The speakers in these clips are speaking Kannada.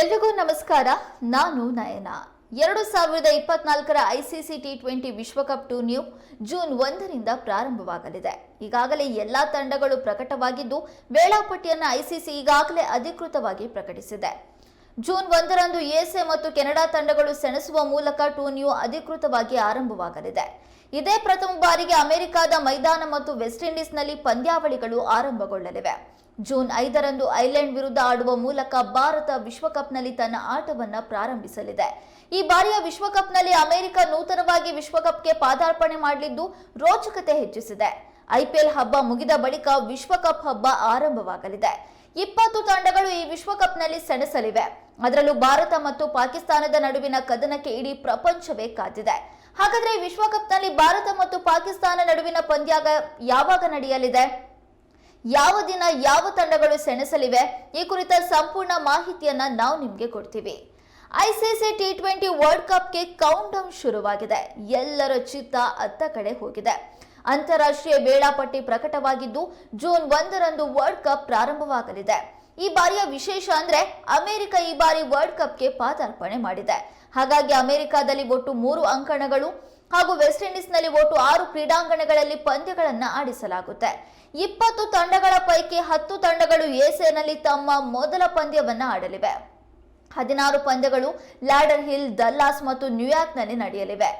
ಎಲ್ರಿಗೂ ನಮಸ್ಕಾರ. ನಾನು ನಯನ. ಎರಡು ಸಾವಿರದ ಇಪ್ಪತ್ನಾಲ್ಕರ ಐಸಿಸಿ ಟಿ ಟ್ವೆಂಟಿ ವಿಶ್ವಕಪ್ ಟೂರ್ನಿಯು ಜೂನ್ ಒಂದರಿಂದ ಪ್ರಾರಂಭವಾಗಲಿದೆ. ಈಗಾಗಲೇ ಎಲ್ಲಾ ತಂಡಗಳು ಪ್ರಕಟವಾಗಿದ್ದು, ವೇಳಾಪಟ್ಟಿಯನ್ನು ಐಸಿಸಿ ಈಗಾಗಲೇ ಅಧಿಕೃತವಾಗಿ ಪ್ರಕಟಿಸಿದೆ. ಜೂನ್ ಒಂದರಂದು ಯುಎಸ್ಎ ಮತ್ತು ಕೆನಡಾ ತಂಡಗಳು ಸೆಣಸುವ ಮೂಲಕ ಟೂರ್ನಿಯು ಅಧಿಕೃತವಾಗಿ ಆರಂಭವಾಗಲಿದೆ. ಇದೇ ಪ್ರಥಮ ಬಾರಿಗೆ ಅಮೆರಿಕದ ಮೈದಾನ ಮತ್ತು ವೆಸ್ಟ್ ಇಂಡೀಸ್ನಲ್ಲಿ ಪಂದ್ಯಾವಳಿಗಳು ಆರಂಭಗೊಳ್ಳಲಿವೆ. ಜೂನ್ ಐದರಂದು ಐರ್ಲೆಂಡ್ ವಿರುದ್ಧ ಆಡುವ ಮೂಲಕ ಭಾರತ ವಿಶ್ವಕಪ್ನಲ್ಲಿ ತನ್ನ ಆಟವನ್ನು ಪ್ರಾರಂಭಿಸಲಿದೆ. ಈ ಬಾರಿಯ ವಿಶ್ವಕಪ್ನಲ್ಲಿ ಅಮೆರಿಕ ನೂತನವಾಗಿ ವಿಶ್ವಕಪ್ಗೆ ಪಾದಾರ್ಪಣೆ ಮಾಡಲಿದ್ದು ರೋಚಕತೆ ಹೆಚ್ಚಿಸಿದೆ. ಐಪಿಎಲ್ ಹಬ್ಬ ಮುಗಿದ ಬಳಿಕ ವಿಶ್ವಕಪ್ ಹಬ್ಬ ಆರಂಭವಾಗಲಿದೆ. ಇಪ್ಪತ್ತು ತಂಡಗಳು ಈ ವಿಶ್ವಕಪ್ನಲ್ಲಿ ಸೆಣಸಲಿವೆ. ಅದರಲ್ಲೂ ಭಾರತ ಮತ್ತು ಪಾಕಿಸ್ತಾನದ ನಡುವಿನ ಕದನಕ್ಕೆ ಇಡೀ ಪ್ರಪಂಚವೇ ಕಾದಿದೆ. ಹಾಗಾದ್ರೆ ವಿಶ್ವಕಪ್ನಲ್ಲಿ ಭಾರತ ಮತ್ತು ಪಾಕಿಸ್ತಾನ ನಡುವಿನ ಪಂದ್ಯಾಗ ಯಾವಾಗ ನಡೆಯಲಿದೆ? ಯಾವ ದಿನ ಯಾವ ತಂಡಗಳು ಸೆಣಸಲಿವೆ? ಈ ಕುರಿತ ಸಂಪೂರ್ಣ ಮಾಹಿತಿಯನ್ನ ನಾವು ನಿಮಗೆ ಕೊಡ್ತೀವಿ. ಐಸಿಸಿ ಟಿ ಟ್ವೆಂಟಿ ವರ್ಲ್ಡ್ ಕಪ್ಗೆ ಕೌಂಟ್ ಡೌನ್ ಶುರುವಾಗಿದೆ. ಎಲ್ಲರ ಚಿತ್ತ ಅತ್ತ ಕಡೆ ಹೋಗಿದೆ. ಅಂತಾರಾಷ್ಟ್ರೀಯ ವೇಳಾಪಟ್ಟಿ ಪ್ರಕಟವಾಗಿದ್ದು ಜೂನ್ ಒಂದರಂದು ವರ್ಲ್ಡ್ ಕಪ್ ಪ್ರಾರಂಭವಾಗಲಿದೆ. ಈ ಬಾರಿಯ ವಿಶೇಷ ಅಂದ್ರೆ ಅಮೆರಿಕ ಈ ಬಾರಿ ವರ್ಲ್ಡ್ ಕಪ್ಗೆ ಪಾದಾರ್ಪಣೆ ಮಾಡಿದೆ. ಹಾಗಾಗಿ ಅಮೆರಿಕದಲ್ಲಿ ಒಟ್ಟು ಮೂರು ಅಂಕಣಗಳು ಹಾಗೂ ವೆಸ್ಟ್ ಇಂಡೀಸ್ನಲ್ಲಿ ಒಟ್ಟು ಆರು ಕ್ರೀಡಾಂಗಣಗಳಲ್ಲಿ ಪಂದ್ಯಗಳನ್ನು ಆಡಿಸಲಾಗುತ್ತೆ. ಇಪ್ಪತ್ತು ತಂಡಗಳ ಪೈಕಿ ಹತ್ತು ತಂಡಗಳು ಏಸಿಯಾನಲ್ಲಿ ತಮ್ಮ ಮೊದಲ ಪಂದ್ಯವನ್ನು ಆಡಲಿವೆ. ಹದಿನಾರು ಪಂದ್ಯಗಳು ಲ್ಯಾಡರ್ ಹಿಲ್, ಡಲ್ಲಾಸ್ ಮತ್ತು ನ್ಯೂಯಾರ್ಕ್ನಲ್ಲಿ ನಡೆಯಲಿವೆ.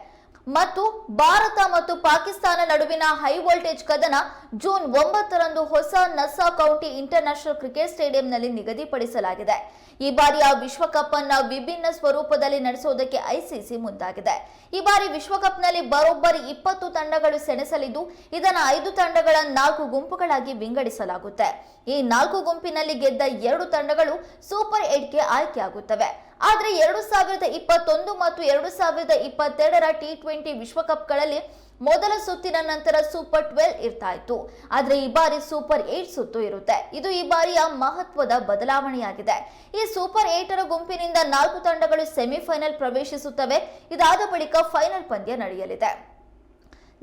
ಮತ್ತು ಭಾರತ ಮತ್ತು ಪಾಕಿಸ್ತಾನ ನಡುವಿನ ಹೈ ವೋಲ್ಟೇಜ್ ಕದನ ಜೂನ್ ಒಂಬತ್ತರಂದು ಹೊಸ ನಸಾ ಕೌಂಟಿ ಇಂಟರ್ನ್ಯಾಷನಲ್ ಕ್ರಿಕೆಟ್ ಸ್ಟೇಡಿಯಂನಲ್ಲಿ ನಿಗದಿಪಡಿಸಲಾಗಿದೆ. ಈ ಬಾರಿಯ ವಿಶ್ವಕಪ್ ಅನ್ನ ವಿಭಿನ್ನ ಸ್ವರೂಪದಲ್ಲಿ ನಡೆಸುವುದಕ್ಕೆ ಐಸಿಸಿ ಮುಂದಾಗಿದೆ. ಈ ಬಾರಿ ವಿಶ್ವಕಪ್ನಲ್ಲಿ ಬರೋಬ್ಬರಿ ಇಪ್ಪತ್ತು ತಂಡಗಳು ಸೆಣಸಲಿದ್ದು, ಇದನ್ನು ಐದು ತಂಡಗಳ ನಾಲ್ಕು ಗುಂಪುಗಳಾಗಿ ವಿಂಗಡಿಸಲಾಗುತ್ತೆ. ಈ ನಾಲ್ಕು ಗುಂಪಿನಲ್ಲಿ ಗೆದ್ದ ಎರಡು ತಂಡಗಳು ಸೂಪರ್ ಏಟ್ಗೆ ಆಯ್ಕೆಯಾಗುತ್ತವೆ. ಆದ್ರೆ ಎರಡು ಸಾವಿರದ ಇಪ್ಪತ್ತೊಂದು ಮತ್ತು ಎರಡು ಸಾವಿರದ ಇಪ್ಪತ್ತೆರಡರ ಟಿ ಟ್ವೆಂಟಿ ವಿಶ್ವಕಪ್ಗಳಲ್ಲಿ ಮೊದಲ ಸುತ್ತಿನ ನಂತರ ಸೂಪರ್ ಟ್ವೆಲ್ ಇರ್ತಾ ಇತ್ತು ಆದ್ರೆ ಈ ಬಾರಿ ಸೂಪರ್ ಏಟ್ ಸುತ್ತು ಇರುತ್ತೆ. ಇದು ಈ ಬಾರಿಯ ಮಹತ್ವದ ಬದಲಾವಣೆಯಾಗಿದೆ. ಈ ಸೂಪರ್ ಏಟರ ಗುಂಪಿನಿಂದ ನಾಲ್ಕು ತಂಡಗಳು ಸೆಮಿಫೈನಲ್ ಪ್ರವೇಶಿಸುತ್ತವೆ. ಇದಾದ ಬಳಿಕ ಫೈನಲ್ ಪಂದ್ಯ ನಡೆಯಲಿದೆ.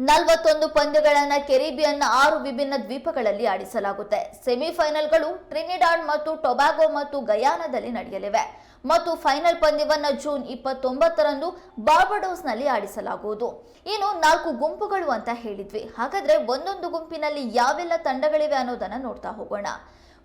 ನಲವತ್ತೊಂದು ಪಂದ್ಯಗಳನ್ನು ಕೆರಿಬಿಯನ್ನ ಆರು ವಿಭಿನ್ನ ದ್ವೀಪಗಳಲ್ಲಿ ಆಡಿಸಲಾಗುತ್ತೆ. ಸೆಮಿಫೈನಲ್ಗಳು ಟ್ರಿನಿಡಾಡ್ ಮತ್ತು ಟೊಬಾಗೊ ಮತ್ತು ಗಯಾನದಲ್ಲಿ ನಡೆಯಲಿವೆ. ಮತ್ತು ಫೈನಲ್ ಪಂದ್ಯವನ್ನ ಜೂನ್ ಇಪ್ಪತ್ತೊಂಬತ್ತರಂದು ಬಾರ್ಬಡೋಸ್ನಲ್ಲಿ ಆಡಿಸಲಾಗುವುದು. ಇನ್ನು ನಾಲ್ಕು ಗುಂಪುಗಳು ಅಂತ ಹೇಳಿದ್ವಿ. ಹಾಗಾದ್ರೆ ಒಂದೊಂದು ಗುಂಪಿನಲ್ಲಿ ಯಾವೆಲ್ಲ ತಂಡಗಳಿವೆ ಅನ್ನೋದನ್ನ ನೋಡ್ತಾ ಹೋಗೋಣ.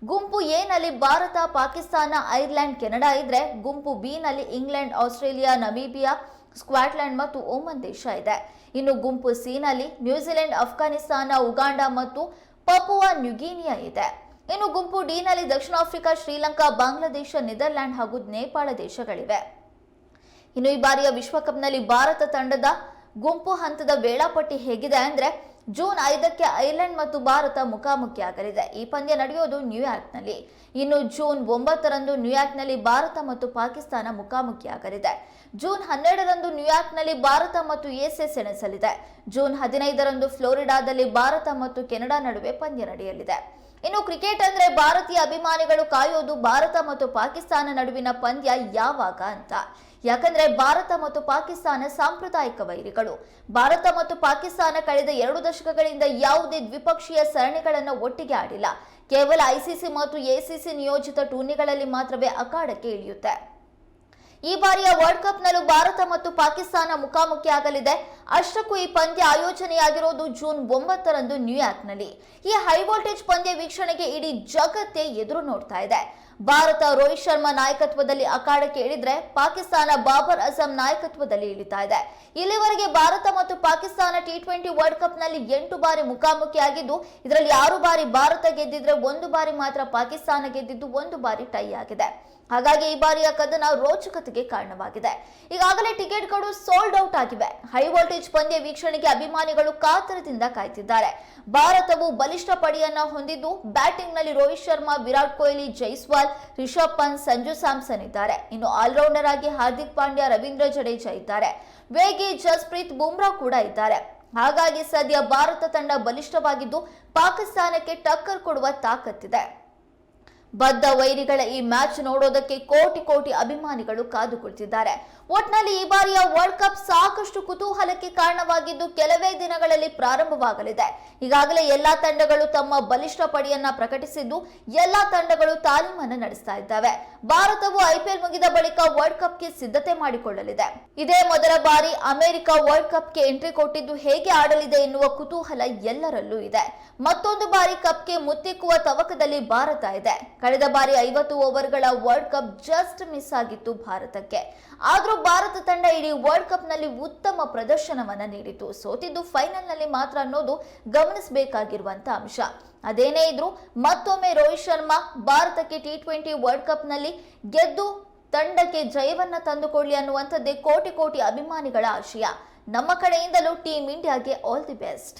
ಗುಂಪು ಎ ನಲ್ಲಿ ಭಾರತ, ಪಾಕಿಸ್ತಾನ, ಐರ್ಲೆಂಡ್, ಕೆನಡಾ ಇದ್ರೆ ಗುಂಪು ಬಿ ನಲ್ಲಿ ಇಂಗ್ಲೆಂಡ್, ಆಸ್ಟ್ರೇಲಿಯಾ, ನಮೀಬಿಯಾ ಸ್ಕಾಟ್ಲೆಂಡ್ ಮತ್ತು ಓಮನ್ ದೇಶ ಇದೆ. ಇನ್ನು ಗುಂಪು ಸಿನಲ್ಲಿ ನ್ಯೂಜಿಲೆಂಡ್ ಅಫ್ಘಾನಿಸ್ತಾನ ಉಗಾಂಡ ಮತ್ತು ಪಪುವಾ, ನ್ಯೂಗಿನಿಯಾ ಇದೆ. ಇನ್ನು ಗುಂಪು ಡಿ ನಲ್ಲಿ ದಕ್ಷಿಣ ಆಫ್ರಿಕಾ, ಶ್ರೀಲಂಕಾ, ಬಾಂಗ್ಲಾದೇಶ, ನೆದರ್ಲ್ಯಾಂಡ್ ಹಾಗೂ ನೇಪಾಳ ದೇಶಗಳಿವೆ. ಇನ್ನು ಈ ಬಾರಿಯ ವಿಶ್ವಕಪ್ನಲ್ಲಿ ಭಾರತ ತಂಡದ ಗುಂಪು ಹಂತದ ವೇಳಾಪಟ್ಟಿ ಹೇಗಿದೆ ಅಂದ್ರೆ ಜೂನ್ ಐದಕ್ಕೆ ಐರ್ಲೆಂಡ್ ಮತ್ತು ಭಾರತ ಮುಖಾಮುಖಿಯಾಗಲಿದೆ. ಈ ಪಂದ್ಯ ನಡೆಯೋದು ನ್ಯೂಯಾರ್ಕ್ನಲ್ಲಿ. ಇನ್ನು ಜೂನ್ ಒಂಬತ್ತರಂದು ನ್ಯೂಯಾರ್ಕ್ನಲ್ಲಿ ಭಾರತ ಮತ್ತು ಪಾಕಿಸ್ತಾನ ಮುಖಾಮುಖಿಯಾಗಲಿದೆ. ಜೂನ್ ಹನ್ನೆರಡರಂದು ನ್ಯೂಯಾರ್ಕ್ನಲ್ಲಿ ಭಾರತ ಮತ್ತು ಎಸ್ಎ ಸೆಣಸಲಿದೆ. ಜೂನ್ ಹದಿನೈದರಂದು ಫ್ಲೋರಿಡಾದಲ್ಲಿ ಭಾರತ ಮತ್ತು ಕೆನಡಾ ನಡುವೆ ಪಂದ್ಯ ನಡೆಯಲಿದೆ. ಇನ್ನು ಕ್ರಿಕೆಟ್ ಅಂದ್ರೆ ಭಾರತೀಯ ಅಭಿಮಾನಿಗಳು ಕಾಯೋದು ಭಾರತ ಮತ್ತು ಪಾಕಿಸ್ತಾನ ನಡುವಿನ ಪಂದ್ಯ ಯಾವಾಗ ಅಂತ. ಯಾಕಂದ್ರೆ ಭಾರತ ಮತ್ತು ಪಾಕಿಸ್ತಾನ ಸಾಂಪ್ರದಾಯಿಕ ವೈರಿಗಳು. ಭಾರತ ಮತ್ತು ಪಾಕಿಸ್ತಾನ ಕಳೆದ ಎರಡು ದಶಕಗಳಿಂದ ಯಾವುದೇ ದ್ವಿಪಕ್ಷೀಯ ಸರಣಿಗಳನ್ನು ಒಟ್ಟಿಗೆ ಆಡಿಲ್ಲ. ಕೇವಲ ಐಸಿಸಿ ಮತ್ತು ಎಸಿಸಿ ನಿಯೋಜಿತ ಟೂರ್ನಿಗಳಲ್ಲಿ ಮಾತ್ರವೇ ಅಖಾಡಕ್ಕೆ ಇಳಿಯುತ್ತೆ. ಈ ಬಾರಿಯ ವರ್ಲ್ಡ್ ಕಪ್ನಲ್ಲೂ ಭಾರತ ಮತ್ತು ಪಾಕಿಸ್ತಾನ ಮುಖಾಮುಖಿಯಾಗಲಿದೆ ಅಷ್ಟಕ್ಕೂ ಈ ಪಂದ್ಯ ಆಯೋಜನೆಯಾಗಿರೋದು ಜೂನ್ ಒಂಬತ್ತರಂದು ನ್ಯೂಯಾರ್ಕ್ನಲ್ಲಿ. ಈ ಹೈ ವೋಲ್ಟೇಜ್ ಪಂದ್ಯ ವೀಕ್ಷಣೆಗೆ ಇಡೀ ಜಗತ್ತೇ ಎದುರು ನೋಡ್ತಾ ಇದೆ. ಭಾರತ ರೋಹಿತ್ ಶರ್ಮಾ ನಾಯಕತ್ವದಲ್ಲಿ ಅಖಾಡಕ್ಕೆ ಇಳಿದ್ರೆ ಪಾಕಿಸ್ತಾನ ಬಾಬರ್ ಅಜಂ ನಾಯಕತ್ವದಲ್ಲಿ ಇಳಿತಾ ಇದೆ. ಇಲ್ಲಿವರೆಗೆ ಭಾರತ ಮತ್ತು ಪಾಕಿಸ್ತಾನ ಟಿ ಟ್ವೆಂಟಿ ವರ್ಲ್ಡ್ ಕಪ್ನಲ್ಲಿ ಎಂಟು ಬಾರಿ ಮುಖಾಮುಖಿಯಾಗಿದ್ದು ಇದರಲ್ಲಿ ಆರು ಬಾರಿ ಭಾರತ ಗೆದ್ದಿದ್ರೆ ಒಂದು ಬಾರಿ ಮಾತ್ರ ಪಾಕಿಸ್ತಾನ ಗೆದ್ದಿದ್ದು ಒಂದು ಬಾರಿ ಟೈ ಆಗಿದೆ. ಹಾಗಾಗಿ ಈ ಬಾರಿಯ ಕದನ ರೋಚಕತೆಗೆ ಕಾರಣವಾಗಿದೆ. ಈಗಾಗಲೇ ಟಿಕೆಟ್ಗಳು ಸೋಲ್ಡ್ ಔಟ್ ಆಗಿವೆ. ಹೈ ವೋಲ್ಟೇಜ್ ಪಂದ್ಯ ವೀಕ್ಷಣೆಗೆ ಅಭಿಮಾನಿಗಳು ಕಾತರದಿಂದ ಕಾಯ್ತಿದ್ದಾರೆ. ಭಾರತವು ಬಲಿಷ್ಠ ಪಡೆಯನ್ನ ಹೊಂದಿದ್ದು ಬ್ಯಾಟಿಂಗ್ನಲ್ಲಿ ರೋಹಿತ್ ಶರ್ಮಾ, ವಿರಾಟ್ ಕೊಹ್ಲಿ, ಜೈಸ್ವಾಲ್ ರಿಷಬ್ ಪಂತ್, ಸಂಜು ಸ್ಯಾಮ್ಸನ್ ಇದ್ದಾರೆ. ಇನ್ನು ಆಲ್ರೌಂಡರ್ ಆಗಿ ಹಾರ್ದಿಕ್ ಪಾಂಡ್ಯ, ರವೀಂದ್ರ ಜಡೇಜಾ ಇದ್ದಾರೆ. ವೇಗಿ, ಜಸ್ಪ್ರೀತ್ ಬುಮ್ರಾ ಕೂಡ ಇದ್ದಾರೆ. ಹಾಗಾಗಿ ಸದ್ಯ ಭಾರತ ತಂಡ ಬಲಿಷ್ಠವಾಗಿದ್ದು ಪಾಕಿಸ್ತಾನಕ್ಕೆ ಟಕ್ಕರ್ ಕೊಡುವ ತಾಕತ್ತಿದೆ. ಬದ್ಧ ವೈರಿಗಳ ಈ ಮ್ಯಾಚ್ ನೋಡೋದಕ್ಕೆ ಕೋಟಿ ಕೋಟಿ ಅಭಿಮಾನಿಗಳು ಕಾದು ಕುಳಿತಿದ್ದಾರೆ. ಒಟ್ನಲ್ಲಿ ಈ ಬಾರಿಯ ವರ್ಲ್ಡ್ ಕಪ್ ಸಾಕಷ್ಟು ಕುತೂಹಲಕ್ಕೆ ಕಾರಣವಾಗಿದ್ದು ಕೆಲವೇ ದಿನಗಳಲ್ಲಿ ಪ್ರಾರಂಭವಾಗಲಿದೆ. ಈಗಾಗಲೇ ಎಲ್ಲಾ ತಂಡಗಳು ತಮ್ಮ ಬಲಿಷ್ಠ ಪಡೆಯನ್ನ ಪ್ರಕಟಿಸಿದ್ದು ಎಲ್ಲಾ ತಂಡಗಳು ತಾಲೀಮನ್ನ ನಡೆಸ್ತಾ ಇದ್ದಾವೆ. ಭಾರತವು ಐಪಿಎಲ್ ಮುಗಿದ ಬಳಿಕ ವರ್ಲ್ಡ್ ಕಪ್ಗೆ ಸಿದ್ಧತೆ ಮಾಡಿಕೊಳ್ಳಲಿದೆ. ಇದೇ ಮೊದಲ ಬಾರಿ ಅಮೆರಿಕ ವರ್ಲ್ಡ್ ಕಪ್ಗೆ ಎಂಟ್ರಿ ಕೊಟ್ಟಿದ್ದು ಹೇಗೆ ಆಡಲಿದೆ ಎನ್ನುವ ಕುತೂಹಲ ಎಲ್ಲರಲ್ಲೂ ಇದೆ. ಮತ್ತೊಂದು ಬಾರಿ ಕಪ್ಗೆ ಮುತ್ತಿಕ್ಕುವ ತವಕದಲ್ಲಿ ಭಾರತ ಇದೆ. ಕಳೆದ ಬಾರಿ ಐವತ್ತು ಓವರ್ಗಳ ವರ್ಲ್ಡ್ ಕಪ್ ಜಸ್ಟ್ ಮಿಸ್ ಆಗಿತ್ತು ಭಾರತಕ್ಕೆ. ಆದರೂ ಭಾರತ ತಂಡ ಇಡೀ ವರ್ಲ್ಡ್ ಕಪ್ನಲ್ಲಿ ಉತ್ತಮ ಪ್ರದರ್ಶನವನ್ನ ನೀಡಿತು ಸೋತಿದ್ದು ಫೈನಲ್ನಲ್ಲಿ ಮಾತ್ರ ಅನ್ನೋದು ಗಮನಿಸಬೇಕಾಗಿರುವಂತ ಅಂಶ. ಅದೇನೇ ಇದ್ರೂ ಮತ್ತೊಮ್ಮೆ ರೋಹಿತ್ ಶರ್ಮಾ ಭಾರತಕ್ಕೆ ಟಿ ಟ್ವೆಂಟಿ ವರ್ಲ್ಡ್ ಕಪ್ನಲ್ಲಿ ಗೆದ್ದು ತಂಡಕ್ಕೆ ಜಯವನ್ನ ತಂದುಕೊಳ್ಳಿ ಅನ್ನುವಂಥದ್ದೇ ಕೋಟಿ ಕೋಟಿ ಅಭಿಮಾನಿಗಳ ಆಶಯ. ನಮ್ಮ ಕಡೆಯಿಂದಲೂ ಟೀಂ ಇಂಡಿಯಾಗೆ ಆಲ್ ದಿ ಬೆಸ್ಟ್